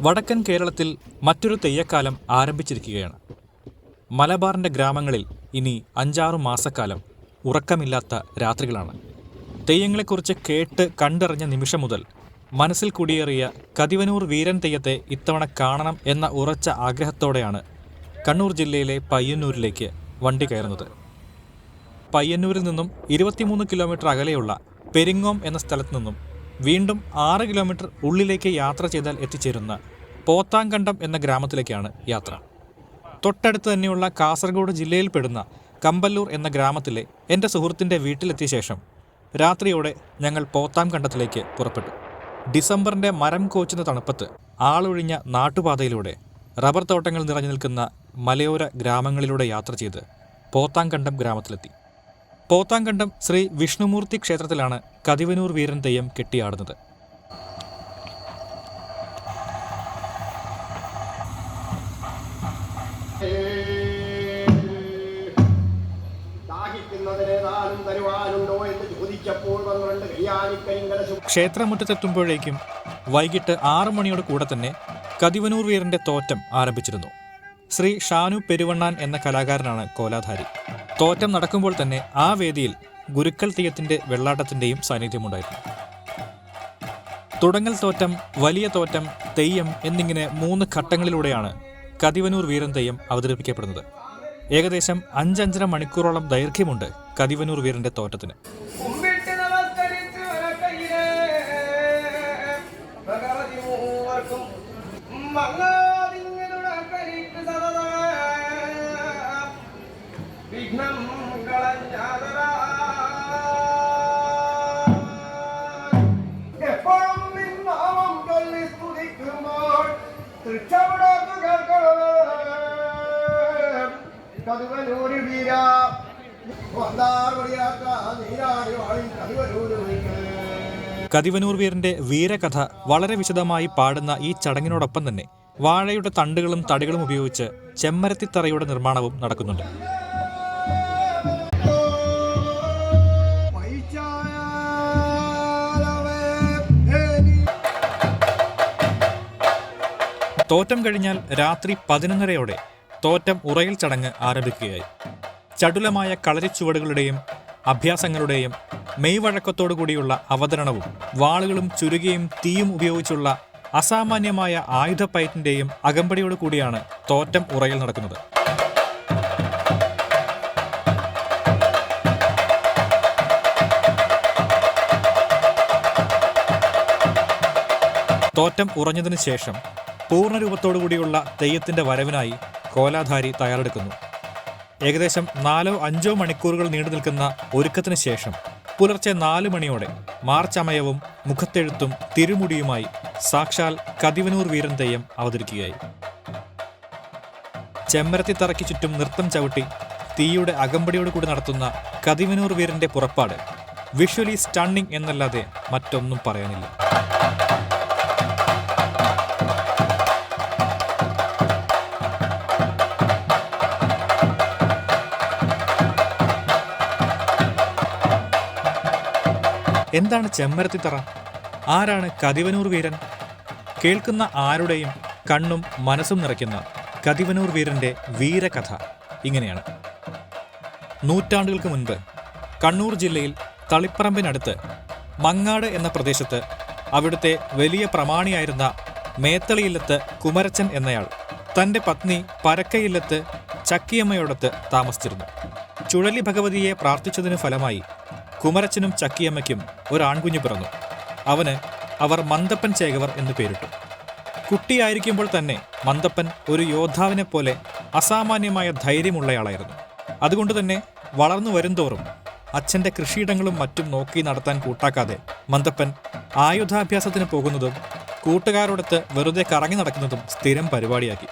വടക്കൻ കേരളത്തിൽ മറ്റൊരു തെയ്യക്കാലം ആരംഭിച്ചിരിക്കുകയാണ്. മലബാറിന്റെ ഗ്രാമങ്ങളിൽ ഇനി അഞ്ചാറു മാസക്കാലം ഉറക്കമില്ലാത്ത രാത്രികളാണ്. തെയ്യങ്ങളെക്കുറിച്ച് കേട്ട് കണ്ടറിഞ്ഞ നിമിഷം മുതൽ മനസ്സിൽ കുടിയേറിയ കതിവനൂർ വീരൻ തെയ്യത്തെ ഇത്തവണ കാണണം എന്ന ഉറച്ച ആഗ്രഹത്തോടെയാണ് കണ്ണൂർ ജില്ലയിലെ പയ്യന്നൂരിലേക്ക് വണ്ടി കയറുന്നത്. പയ്യന്നൂരിൽ നിന്നും ഇരുപത്തിമൂന്ന് കിലോമീറ്റർ അകലെയുള്ള പെരിങ്ങോം എന്ന സ്ഥലത്ത് നിന്നും വീണ്ടും ആറ് കിലോമീറ്റർ ഉള്ളിലേക്ക് യാത്ര ചെയ്താൽ എത്തിച്ചേരുന്ന പോത്താങ്കണ്ടം എന്ന ഗ്രാമത്തിലേക്കാണ് യാത്ര. തൊട്ടടുത്ത് തന്നെയുള്ള കാസർഗോഡ് ജില്ലയിൽപ്പെടുന്ന കമ്പല്ലൂർ എന്ന ഗ്രാമത്തിലെ എന്റെ സുഹൃത്തിന്റെ വീട്ടിലെത്തിയ ശേഷം രാത്രിയോടെ ഞങ്ങൾ പോത്താംകണ്ടത്തിലേക്ക് പുറപ്പെട്ടു. ഡിസംബറിന്റെ മരം കോച്ചുന്ന തണുപ്പത്ത് ആളൊഴിഞ്ഞ നാട്ടുപാതയിലൂടെ റബ്ബർ തോട്ടങ്ങൾ നിറഞ്ഞു നിൽക്കുന്ന മലയോര ഗ്രാമങ്ങളിലൂടെ യാത്ര ചെയ്ത് പോത്താംകണ്ടം ഗ്രാമത്തിലെത്തി. പോത്താങ്കണ്ടം ശ്രീ വിഷ്ണുമൂർത്തി ക്ഷേത്രത്തിലാണ് കതിവനൂർ വീരൻ തെയ്യം കെട്ടിയാടുന്നത്. ക്ഷേത്രമുറ്റത്തെത്തുമ്പോഴേക്കും വൈകിട്ട് ആറു മണിയോട് കൂടെ തന്നെ കതിവനൂർ വീരന്റെ തോറ്റം ആരംഭിച്ചിരുന്നു. ശ്രീ ഷാനു പെരുവണ്ണാൻ എന്ന കലാകാരനാണ് കോലാധാരി. തോറ്റം നടക്കുമ്പോൾ തന്നെ ആ വേദിയിൽ ഗുരുക്കൽ തീയത്തിന്റെ വെള്ളാട്ടത്തിന്റെയും സാന്നിധ്യമുണ്ടായിരുന്നു തുടങ്ങൽ തോറ്റം വലിയ തോറ്റം തെയ്യം എന്നിങ്ങനെ മൂന്ന് ഘട്ടങ്ങളിലൂടെയാണ് കതിവനൂർ വീരൻ തെയ്യം അവതരിപ്പിക്കപ്പെടുന്നത്. ഏകദേശം അഞ്ചഞ്ചര മണിക്കൂറോളം ദൈർഘ്യമുണ്ട് കതിവനൂർ വീരന്റെ തോറ്റത്തിന്. കുമ്പിട്ട് വീര കതിവനൂർ വീരന്റെ വീരകഥ വളരെ വിശദമായി പാടുന്ന ഈ ചടങ്ങിനോടൊപ്പം തന്നെ വാഴയുടെ തണ്ടുകളും തടികളും ഉപയോഗിച്ച് ചെമ്മരത്തിത്തറയുടെ നിർമ്മാണവും നടക്കുന്നുണ്ട്. തോറ്റം കഴിഞ്ഞാൽ രാത്രി പതിനൊന്നരയോടെ തോറ്റം ഉറയിൽ ചടങ്ങ് ആരംഭിക്കുകയായി. ചടുലമായ കളരിച്ചുവടുകളുടെയും അഭ്യാസങ്ങളുടെയും മെയ്വഴക്കത്തോടുകൂടിയുള്ള അവതരണവും വാളുകളും ചുരുകയും തീയും ഉപയോഗിച്ചുള്ള അസാമാന്യമായ ആയുധ ആയുധപ്പയറ്റിന്റെയും അകമ്പടിയോടു കൂടിയാണ് തോറ്റം ഉറയിൽ നടക്കുന്നത്. തോറ്റം ഉറഞ്ഞതിനു ശേഷം പൂർണരൂപത്തോടുകൂടിയുള്ള തെയ്യത്തിന്റെ വരവിനായി കോലാധാരി തയ്യാറെടുക്കുന്നു. ഏകദേശം നാലോ അഞ്ചോ മണിക്കൂറുകൾ നീണ്ടു നിൽക്കുന്ന ഒരുക്കത്തിന് ശേഷം പുലർച്ചെ നാല് മണിയോടെ മാർച്ച് അമയവും മുഖത്തെഴുത്തും തിരുമുടിയുമായി സാക്ഷാൽ കതിവനൂർ വീരൻ തെയ്യം അവതരിക്കുകയായി. ചെമ്മരത്തി തറയ്ക്ക് ചുറ്റും നൃത്തം ചവിട്ടി തീയുടെ അകമ്പടിയോട് കൂടി നടത്തുന്ന കതിവനൂർ വീരന്റെ പുറപ്പാട് വിഷ്വലി സ്റ്റണ്ണിംഗ് എന്നല്ലാതെ മറ്റൊന്നും പറയാനില്ല. എന്താണ് ചെമ്മരത്തിത്തറ ആരാണ് കതിവനൂർ വീരൻ? കേൾക്കുന്ന ആരുടെയും കണ്ണും മനസ്സും നിറയ്ക്കുന്ന കതിവനൂർ വീരന്റെ വീരകഥ ഇങ്ങനെയാണ്. നൂറ്റാണ്ടുകൾക്ക് മുൻപ് കണ്ണൂർ ജില്ലയിൽ തളിപ്പറമ്പിനടുത്ത് മങ്ങാട് എന്ന പ്രദേശത്ത് അവിടുത്തെ വലിയ പ്രമാണിയായിരുന്ന മേത്തളിയില്ലത്ത് കുമരച്ചൻ എന്നയാൾ തന്റെ പത്നി പരക്കയില്ലത്ത് ചക്കിയമ്മയോടത്ത് താമസിച്ചിരുന്നു. ചുഴലി ഭഗവതിയെ പ്രാർത്ഥിച്ചതിന് ഫലമായി കുമരച്ചനും ചക്കിയമ്മയ്ക്കും ഒരു പിറന്നു. അവന് അവർ മന്ദപ്പൻ ചേകവർ എന്ന് പേരിട്ടു. കുട്ടിയായിരിക്കുമ്പോൾ തന്നെ മന്ദപ്പൻ ഒരു യോദ്ധാവിനെ പോലെ അസാമാന്യമായ ധൈര്യമുള്ളയാളായിരുന്നു. അതുകൊണ്ട് തന്നെ വളർന്നു വരുംതോറും അച്ഛന്റെ കൃഷിയിടങ്ങളും മറ്റും നോക്കി നടത്താൻ കൂട്ടാക്കാതെ മന്ദപ്പൻ ആയുധാഭ്യാസത്തിന് പോകുന്നതും കൂട്ടുകാരോടൊത്ത് വെറുതെ കറങ്ങി നടക്കുന്നതും സ്ഥിരം പരിപാടിയാക്കി.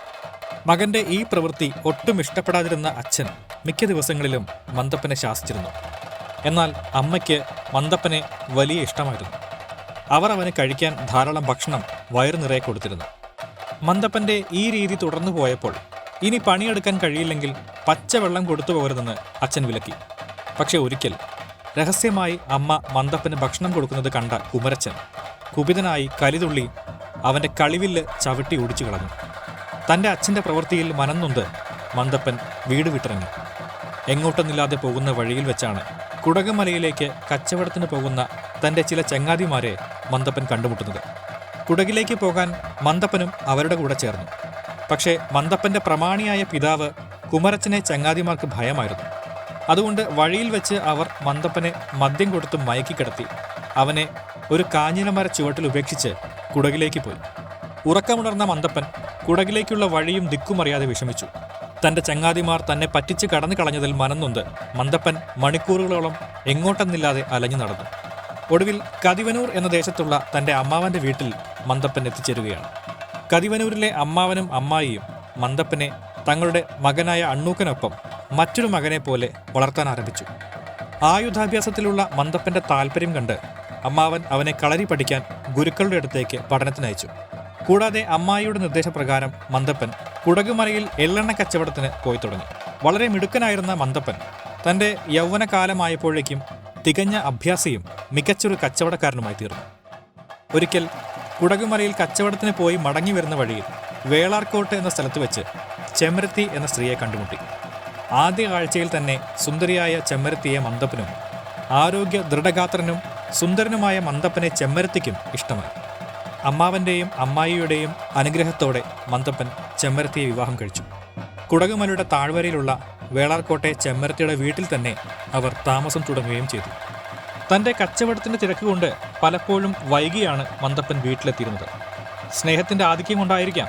മകന്റെ ഈ പ്രവൃത്തി ഒട്ടും ഇഷ്ടപ്പെടാതിരുന്ന അച്ഛൻ മിക്ക ദിവസങ്ങളിലും മന്ദപ്പനെ ശാസിച്ചിരുന്നു. എന്നാൽ അമ്മയ്ക്ക് മന്ദപ്പനെ വലിയ ഇഷ്ടമായിരുന്നു. അവർ അവന് കഴിക്കാൻ ധാരാളം ഭക്ഷണം വയറു നിറയെ കൊടുത്തിരുന്നു. മന്ദപ്പന്റെ ഈ രീതി തുടർന്നു പോയപ്പോൾ ഇനി പണിയെടുക്കാൻ കഴിയില്ലെങ്കിൽ പച്ചവെള്ളം കൊടുത്തു പോകരുതെന്ന് അച്ഛൻ വിലക്കി. പക്ഷെ ഒരിക്കൽ രഹസ്യമായി അമ്മ മന്ദപ്പന് ഭക്ഷണം കൊടുക്കുന്നത് കണ്ട കുമരച്ചൻ കുപിതനായി കലിതുള്ളി അവന്റെ കളിവില്ല് ചവിട്ടി ഓടിച്ചു കളഞ്ഞു. തന്റെ അച്ഛന്റെ പ്രവൃത്തിയിൽ മനംനൊന്ത് മന്ദപ്പൻ വീട് വിട്ടിറങ്ങി. എങ്ങോട്ടെന്നില്ലാതെ പോകുന്ന വഴിയിൽ വെച്ചാണ് കുടകുമലയിലേക്ക് കച്ചവടത്തിന് പോകുന്ന തന്റെ ചില ചങ്ങാതിമാരെ മന്ദപ്പൻ കണ്ടുമുട്ടുന്നത്. കുടകിലേക്ക് പോകാൻ മന്ദപ്പനും അവരുടെ കൂടെ ചേർന്നു. പക്ഷേ മന്ദപ്പന്റെ പ്രമാണിയായ പിതാവ് കുമരച്ചനെ ചങ്ങാതിമാർക്ക് ഭയമായിരുന്നു. അതുകൊണ്ട് വഴിയിൽ വെച്ച് അവർ മന്ദപ്പനെ മദ്യം കൊടുത്ത് മയക്കിക്കിടത്തി അവനെ ഒരു കാഞ്ഞിരമര ചുവട്ടിൽ ഉപേക്ഷിച്ച് കുടകിലേക്ക് പോയി. ഉറക്കമുണർന്ന മന്ദപ്പൻ കുടകിലേക്കുള്ള വഴിയും ദിക്കുമറിയാതെ വിഷമിച്ചു. തന്റെ ചങ്ങാതിമാർ തന്നെ പറ്റിച്ച് കടന്നു കളഞ്ഞതിൽ മനന്നുണ്ട് മന്ദപ്പൻ മണിക്കൂറുകളോളം എങ്ങോട്ടെന്നില്ലാതെ അലഞ്ഞു നടന്നു. ഒടുവിൽ കതിവനൂർ എന്ന ദേശത്തുള്ള തന്റെ അമ്മാവന്റെ വീട്ടിൽ മന്ദപ്പൻ എത്തിച്ചേരുകയാണ്. കതിവനൂരിലെ അമ്മാവനും അമ്മായിയും മന്ദപ്പനെ തങ്ങളുടെ മകനായ അണ്ണൂക്കനൊപ്പം മറ്റൊരു മകനെ പോലെ വളർത്താൻ ആരംഭിച്ചു. ആയുധാഭ്യാസത്തിലുള്ള മന്ദപ്പന്റെ താല്പര്യം കണ്ട് അമ്മാവൻ അവനെ കളരി പഠിക്കാൻ ഗുരുക്കളുടെ അടുത്തേക്ക് പഠനത്തിനയച്ചു. കൂടാതെ അമ്മായിയുടെ നിർദ്ദേശപ്രകാരം മന്ദപ്പൻ കുടകുമലയിൽ എള്ളെണ്ണ കച്ചവടത്തിന് പോയി തുടങ്ങി. വളരെ മിടുക്കനായിരുന്ന മന്ദപ്പൻ തന്റെ യൗവനകാലമായപ്പോഴേക്കും തികഞ്ഞ അഭ്യാസിയും മികച്ചൊരു കച്ചവടക്കാരനുമായി തീർന്നു. ഒരിക്കൽ കുടകുമലയിൽ കച്ചവടത്തിന് പോയി മടങ്ങി വരുന്ന വഴിയിൽ വേളാർക്കോട്ട് എന്ന സ്ഥലത്ത് വെച്ച് ചെമ്മരത്തി എന്ന സ്ത്രീയെ കണ്ടുമുട്ടി. ആദ്യ കാഴ്ചയിൽ തന്നെ സുന്ദരിയായ ചെമ്മരത്തിയെ മന്ദപ്പനും ആരോഗ്യ ദൃഢഗാത്രനും സുന്ദരനുമായ മന്ദപ്പനെ ചെമ്മരത്തിക്കും ഇഷ്ടമായി. അമ്മാവന്റെയും അമ്മായിയുടെയും അനുഗ്രഹത്തോടെ മന്ദപ്പൻ ചെമ്മരത്തിയെ വിവാഹം കഴിച്ചു. കുടകുമലയുടെ താഴ്വരയിലുള്ള വേളാർക്കോട്ടെ ചെമ്മരത്തിയുടെ വീട്ടിൽ തന്നെ അവർ താമസം തുടങ്ങുകയും ചെയ്തു. തന്റെ കച്ചവടത്തിന്റെ തിരക്ക് കൊണ്ട് പലപ്പോഴും വൈകിയാണ് മന്ദപ്പൻ വീട്ടിലെത്തിയിരുന്നത്. സ്നേഹത്തിന്റെ ആധിക്യം കൊണ്ടായിരിക്കാം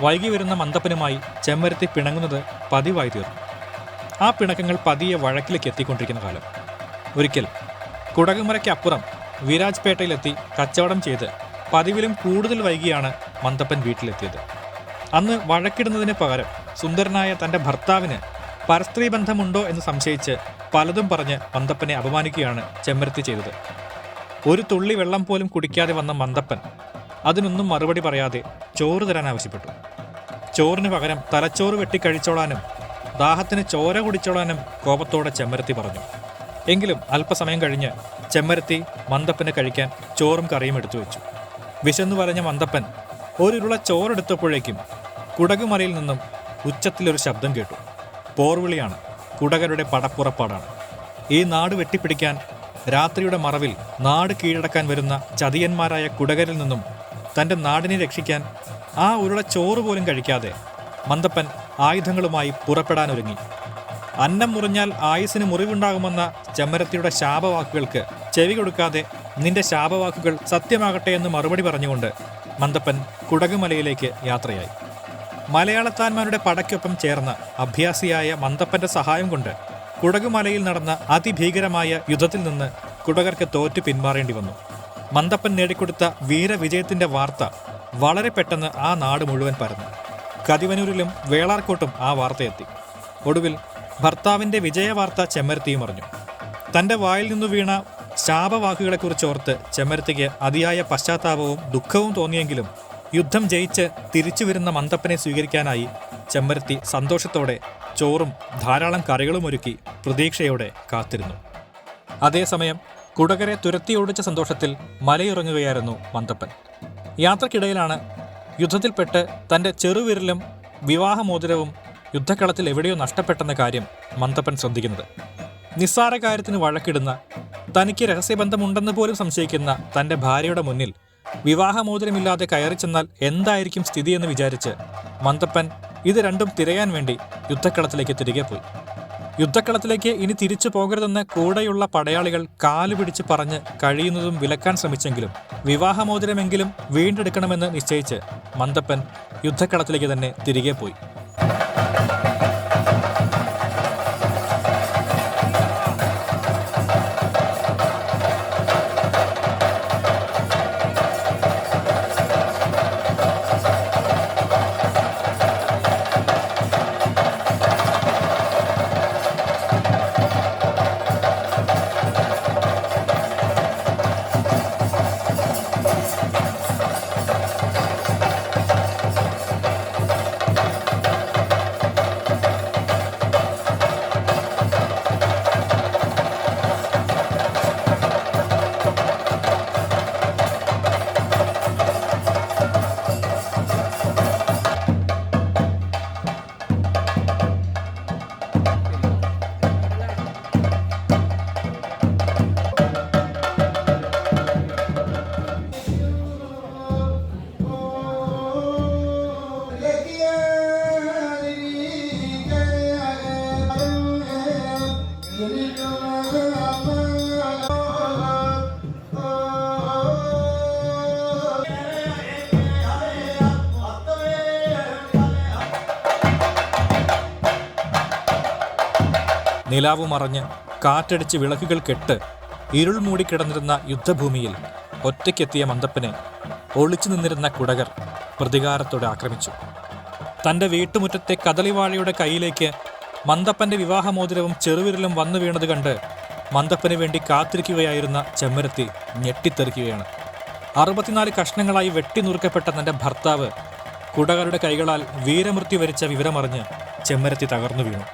വൈകി വരുന്ന മന്ദപ്പനുമായി ചെമ്മരത്തി പിണങ്ങുന്നത് പതിവായി തീർന്നു. ആ പിണക്കങ്ങൾ പതിയെ വഴക്കിലേക്ക് എത്തിക്കൊണ്ടിരിക്കുന്ന കാലം. ഒരിക്കൽ കുടകുമരയ്ക്കപ്പുറം വിരാജ്പേട്ടയിലെത്തി കച്ചവടം ചെയ്ത് പതിവിലും കൂടുതൽ വൈകിയാണ് മന്തപ്പൻ വീട്ടിലെത്തിയത്. അന്ന് വഴക്കിടുന്നതിന് പകരം സുന്ദരനായ തന്റെ ഭർത്താവിന് പരസ്ത്രീ ബന്ധമുണ്ടോ എന്ന് സംശയിച്ച് പലതും പറഞ്ഞ് മന്തപ്പനെ അപമാനിക്കുകയാണ് ചെമ്മരത്തി ചെയ്തത്. ഒരു തുള്ളി വെള്ളം പോലും കുടിക്കാതെ വന്ന മന്തപ്പൻ അതിനൊന്നും മറുപടി പറയാതെ ചോറ് തരാൻ ആവശ്യപ്പെട്ടു. ചോറിന് പകരം തലച്ചോറ് വെട്ടിക്കഴിച്ചോളാനും ദാഹത്തിന് ചോര കുടിച്ചോളാനും കോപത്തോടെ ചെമ്മരത്തി പറഞ്ഞു. എങ്കിലും അല്പസമയം കഴിഞ്ഞ് ചെമ്മരത്തി മന്തപ്പനെ കഴിക്കാൻ ചോറും കറിയും എടുത്തു വെച്ചു വിശന്നു പറഞ്ഞ മന്ദപ്പൻ ഒരുരുള ചോറെടുത്തപ്പോഴേക്കും കുടകുമലയിൽ നിന്നും ഉച്ചത്തിലൊരു ശബ്ദം കേട്ടു. പോർവിളിയാണ് കുടകരുടെ പടപ്പുറപ്പാടാണ്. ഈ നാട് വെട്ടിപ്പിടിക്കാൻ രാത്രിയുടെ മറവിൽ നാട് കീഴടക്കാൻ വരുന്ന ചതിയന്മാരായ കുടകരിൽ നിന്നും തന്റെ നാടിനെ രക്ഷിക്കാൻ ആ ഉരുള ചോറ് പോലും കഴിക്കാതെ മന്ദപ്പൻ ആയുധങ്ങളുമായി പുറപ്പെടാനൊരുങ്ങി. അന്നം മുറിഞ്ഞാൽ ആയുസിന് മുറിവുണ്ടാകുമെന്ന ചെമ്മരത്തിയുടെ ശാപവാക്കുകൾക്ക് ചെവി കൊടുക്കാതെ നിന്റെ ശാപവാക്കുകൾ സത്യമാകട്ടെ എന്ന് മറുപടി പറഞ്ഞുകൊണ്ട് മന്ദപ്പൻ കുടകുമലയിലേക്ക് യാത്രയായി. മലയാളത്താന്മാരുടെ പടയ്ക്കൊപ്പം ചേർന്ന അഭ്യാസിയായ മന്ദപ്പന്റെ സഹായം കൊണ്ട് കുടകുമലയിൽ നടന്ന അതിഭീകരമായ യുദ്ധത്തിൽ നിന്ന് കുടകർക്ക് തോറ്റു പിന്മാറേണ്ടി വന്നു. മന്ദപ്പൻ നേടിക്കൊടുത്ത വീരവിജയത്തിന്റെ വാർത്ത വളരെ പെട്ടെന്ന് ആ നാട് മുഴുവൻ പരന്നു. കതിവനൂരിലും വേളാർക്കോട്ടും ആ വാർത്തയെത്തി. ഒടുവിൽ ഭർത്താവിന്റെ വിജയവാർത്ത ചെമ്മരത്തിയും അറിഞ്ഞു. തന്റെ വായിൽ നിന്നു വീണ ശാപവാക്കുകളെക്കുറിച്ച് ഓർത്ത് ചെമ്മരത്തിക്ക് അതിയായ പശ്ചാത്താപവും ദുഃഖവും തോന്നിയെങ്കിലും യുദ്ധം ജയിച്ച് തിരിച്ചു വരുന്ന മന്ദപ്പനെ സ്വീകരിക്കാനായി ചെമ്മരത്തി സന്തോഷത്തോടെ ചോറും ധാരാളം കറികളും ഒരുക്കി പ്രതീക്ഷയോടെ കാത്തിരുന്നു. അതേസമയം കുടകരെ തുരത്തിയോടിച്ച സന്തോഷത്തിൽ മലയിറങ്ങുകയായിരുന്നു മന്ദപ്പൻ യാത്രക്കിടയിലാണ് യുദ്ധത്തിൽപ്പെട്ട് തന്റെ ചെറുവിരലും വിവാഹമോതിരവും യുദ്ധക്കളത്തിൽ എവിടെയോ നഷ്ടപ്പെട്ടെന്ന കാര്യം മന്ദപ്പൻ ശ്രദ്ധിക്കുന്നത്. നിസ്സാര കാര്യത്തിന് വഴക്കിടുന്ന തനിക്ക് രഹസ്യബന്ധമുണ്ടെന്ന് പോലും സംശയിക്കുന്ന തന്റെ ഭാര്യയുടെ മുന്നിൽ വിവാഹമോതിരമില്ലാതെ കയറി ചെന്നാൽ എന്തായിരിക്കും സ്ഥിതിയെന്ന് വിചാരിച്ച് മന്തപ്പൻ ഇത് രണ്ടും തിരയാൻ വേണ്ടി യുദ്ധക്കളത്തിലേക്ക് തിരികെ പോയി. യുദ്ധക്കളത്തിലേക്ക് ഇനി തിരിച്ചു പോകരുതെന്ന് കൂടെയുള്ള പടയാളികൾ കാലുപിടിച്ച് പറഞ്ഞ് കഴിയുന്നതും വിലക്കാൻ ശ്രമിച്ചെങ്കിലും വിവാഹമോചനമെങ്കിലും വീണ്ടെടുക്കണമെന്ന് നിശ്ചയിച്ച് മന്തപ്പൻ യുദ്ധക്കളത്തിലേക്ക് തന്നെ തിരികെ പോയി. നിലാവ് മറഞ്ഞ് കാറ്റടിച്ച് വിളക്കുകൾ കെട്ട് ഇരുൾ മൂടിക്കിടന്നിരുന്ന യുദ്ധഭൂമിയിൽ ഒറ്റയ്ക്കെത്തിയ മന്ദപ്പനെ ഒളിച്ചു നിന്നിരുന്ന കുടകർ പ്രതികാരത്തോടെ ആക്രമിച്ചു. തന്റെ വീട്ടുമുറ്റത്തെ കദളിവാഴയുടെ കയ്യിലേക്ക് മന്ദപ്പന്റെ വിവാഹമോതിരവും ചെറുവിരലും വന്നു വീണത് കണ്ട് മന്ദപ്പന് വേണ്ടി കാത്തിരിക്കുകയായിരുന്ന ചെമ്മരത്തി ഞെട്ടിത്തെറിക്കുകയാണ്. അറുപത്തിനാല് കഷ്ണങ്ങളായി വെട്ടിനുറുക്കപ്പെട്ട തന്റെ ഭർത്താവ് കുടകളുടെ കൈകളാൽ വീരമൃത്യു വരിച്ച വിവരമറിഞ്ഞ് ചെമ്മരത്തി തകർന്നു വീണു.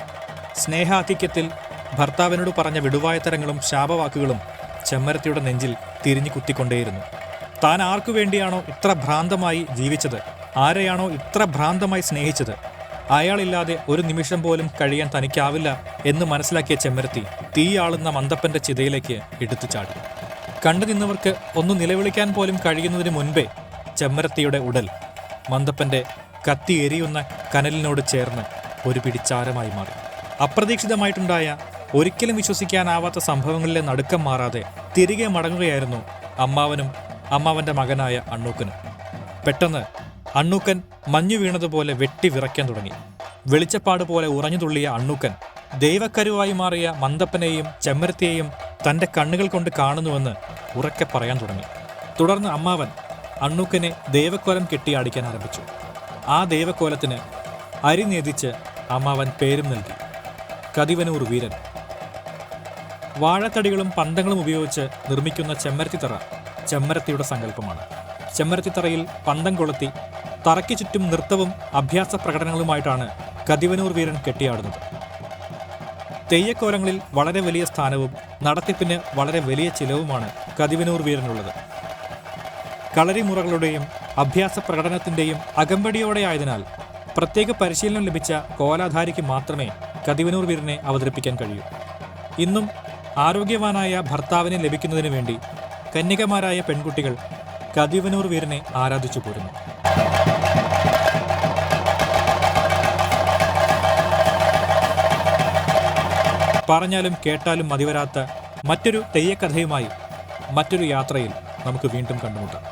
സ്നേഹാധിക്യത്തിൽ ഭർത്താവിനോട് പറഞ്ഞ വിടുവായത്തരങ്ങളും ശാപവാക്കുകളും ചെമ്മരത്തിയുടെ നെഞ്ചിൽ തിരിഞ്ഞു കുത്തിക്കൊണ്ടേയിരുന്നു. താൻ ആർക്കു വേണ്ടിയാണോ ഇത്ര ഭ്രാന്തമായി ജീവിച്ചത്? ആരെയാണോ ഇത്ര ഭ്രാന്തമായി സ്നേഹിച്ചത്? അയാളില്ലാതെ ഒരു നിമിഷം പോലും കഴിയാൻ തനിക്കാവില്ല എന്ന് മനസ്സിലാക്കിയ ചെമ്മരത്തി തീയാളുന്ന മന്ദപ്പന്റെ ചിതയിലേക്ക് എടുത്തു ചാടി. കണ്ടു നിന്നവർക്ക് ഒന്ന് നിലവിളിക്കാൻ പോലും കഴിയുന്നതിന് മുൻപേ ചെമ്മരത്തിയുടെ ഉടൽ മന്ദപ്പന്റെ കത്തി എരിയുന്ന കനലിനോട് ചേർന്ന് ഒരു പിടിച്ചാരമായി മാറി. അപ്രതീക്ഷിതമായിട്ടുണ്ടായ ഒരിക്കലും വിശ്വസിക്കാനാവാത്ത സംഭവങ്ങളിലെ നടുക്കം മാറാതെ തിരികെ മടങ്ങുകയായിരുന്നു അമ്മാവനും അമ്മാവന്റെ മകനായ അണ്ണൂക്കനും. പെട്ടെന്ന് അണ്ണൂക്കൻ മഞ്ഞു വീണതുപോലെ വെട്ടി വിറയ്ക്കാൻ തുടങ്ങി. വെളിച്ചപ്പാട് പോലെ ഉറഞ്ഞു തുള്ളിയ അണ്ണൂക്കൻ ദൈവക്കരുവായി മാറിയ മന്ദപ്പനെയും ചെമ്മരത്തിയെയും തന്റെ കണ്ണുകൾ കൊണ്ട് കാണുന്നുവെന്ന് ഉറക്കെ പറയാൻ തുടങ്ങി. തുടർന്ന് അമ്മാവൻ അണ്ണൂക്കനെ ദൈവക്കോലം കെട്ടിയാടിക്കാൻ ആരംഭിച്ചു. ആ ദൈവക്കോലത്തിന് അരി നേതിച്ച് അമ്മാവൻ പേരും നൽകി. കതിവനൂർ വീരൻ. വാഴത്തടികളും പന്തങ്ങളും ഉപയോഗിച്ച് നിർമ്മിക്കുന്ന ചെമ്മരത്തിത്തറ ചെമ്മരത്തിയുടെ സങ്കല്പമാണ്. ചെമ്മരത്തിത്തറയിൽ പന്തം കൊളുത്തി തറയ്ക്ക് ചുറ്റും നൃത്തവും അഭ്യാസ പ്രകടനങ്ങളുമായിട്ടാണ് കതിവനൂർ വീരൻ കെട്ടിയാടുന്നത്. തെയ്യക്കോലങ്ങളിൽ വളരെ വലിയ സ്ഥാനവും നടത്തിപ്പിന് വളരെ വലിയ ചിലവുമാണ് കതിവനൂർ വീരനുള്ളത്. കളരിമുറകളുടെയും അഭ്യാസ പ്രകടനത്തിന്റെയും അകമ്പടിയോടെയായതിനാൽ പ്രത്യേക പരിശീലനം ലഭിച്ച കോലാധാരിക്ക് മാത്രമേ കതിവനൂർ വീരനെ അവതരിപ്പിക്കാൻ കഴിയും. ഇന്നും ആരോഗ്യവാനായ ഭർത്താവിനെ ലഭിക്കുന്നതിന് വേണ്ടി കന്യകമാരായ പെൺകുട്ടികൾ കതിവനൂർ വീരനെ ആരാധിച്ചു പോരുന്നു. പറഞ്ഞാലും കേട്ടാലും മതിവരാത്ത മറ്റൊരു തെയ്യക്കഥയുമായി മറ്റൊരു യാത്രയിൽ നമുക്ക് വീണ്ടും കണ്ടുമുട്ടാം.